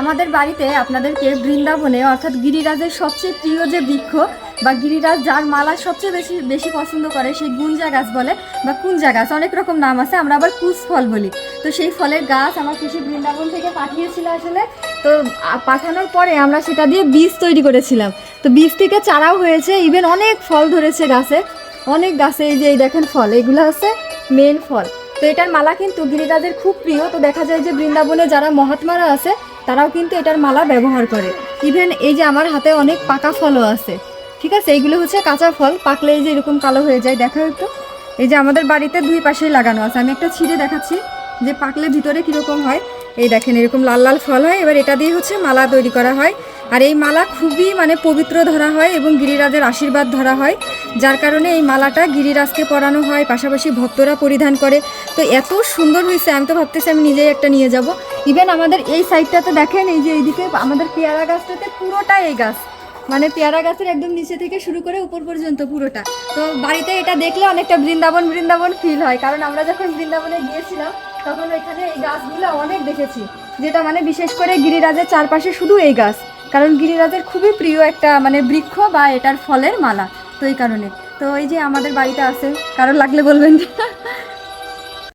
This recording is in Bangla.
আমাদের বাড়িতে আপনাদেরকে বৃন্দাবনে, অর্থাৎ গিরিরাজের সবচেয়ে প্রিয় যে বৃক্ষ বা গিরিরাজ যার মালা সবচেয়ে বেশি বেশি পছন্দ করে সেই গুঞ্জা গাছ বলে বা কুঞ্জা গাছ, অনেক রকম নাম আছে, আমরা আবার কুচ ফল বলি। তো সেই ফলের গাছ আমার কৃষি বৃন্দাবন থেকে পাঠিয়েছিল আসলে। তো পাঠানোর পরে আমরা সেটা দিয়ে বীজ তৈরি করেছিলাম। তো বীজ থেকে চারাও হয়েছে ইভেন অনেক ফল ধরেছে গাছে। অনেক গাছে এই যে, এই দেখেন ফল, এগুলো হচ্ছে মেন ফল। তো এটার মালা কিন্তু গিরিরাজের খুব প্রিয়। তো দেখা যায় যে বৃন্দাবনে যারা মহাত্মারা আছে তারাও কিন্তু এটার মালা ব্যবহার করে। ইভেন এই যে আমার হাতে অনেক পাকা ফলও আছে। ঠিক আছে? এইগুলো হচ্ছে কাঁচা ফল। পাকলে এই যে এরকম কালো হয়ে যায়। দেখা একটু। এই যে আমাদের বাড়িতে দুই পাশেই লাগানো আছে। আমি একটা ছিঁড়ে দেখাচ্ছি যে পাকলে ভিতরে কীরকম হয়। এই দেখেন, এরকম লাল লাল ফল হয়। এবার এটা দিয়ে হচ্ছে মালা তৈরি করা হয়। আর এই মালা খুবই মানে পবিত্র ধরা হয় এবং গিরিরাজের আশীর্বাদ ধরা হয়, যার কারণে এই মালাটা গিরিরাজকে পরানো হয়, পাশাপাশি ভক্তরা পরিধান করে। তো এত সুন্দর হয়েছে, আমি তো ভাবতেছি আমি নিজেই একটা নিয়ে যাব। ইভেন আমাদের এই সাইডটাতে দেখেন, এই যে এইদিকে আমাদের পেয়ারা গাছটাতে পুরোটা এই গাছ। মানে পেয়ারা গাছের একদম নিচে থেকে শুরু করে উপর পর্যন্ত পুরোটা। তো বাড়িতে এটা দেখলে অনেকটা বৃন্দাবন বৃন্দাবন ফিল হয়। কারণ আমরা যখন বৃন্দাবনে গিয়েছিলাম, তখন এখানে এই গাছগুলো অনেক দেখেছি। যেটা মানে বিশেষ করে গিরিরাজের চারপাশে শুধু এই গাছ। কারণ গিরিরাজের খুবই প্রিয় একটা মানে বৃক্ষ বা এটার ফলের মালা, তো এই কারণে। তো এই যে আমাদের বাড়িতে আছে কারোর লাগলে বলবেন।